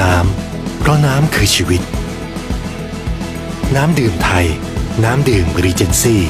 น้ำ เพราะน้ำคือชีวิต น้ำดื่มไทย น้ำดื่มรีเจนซี่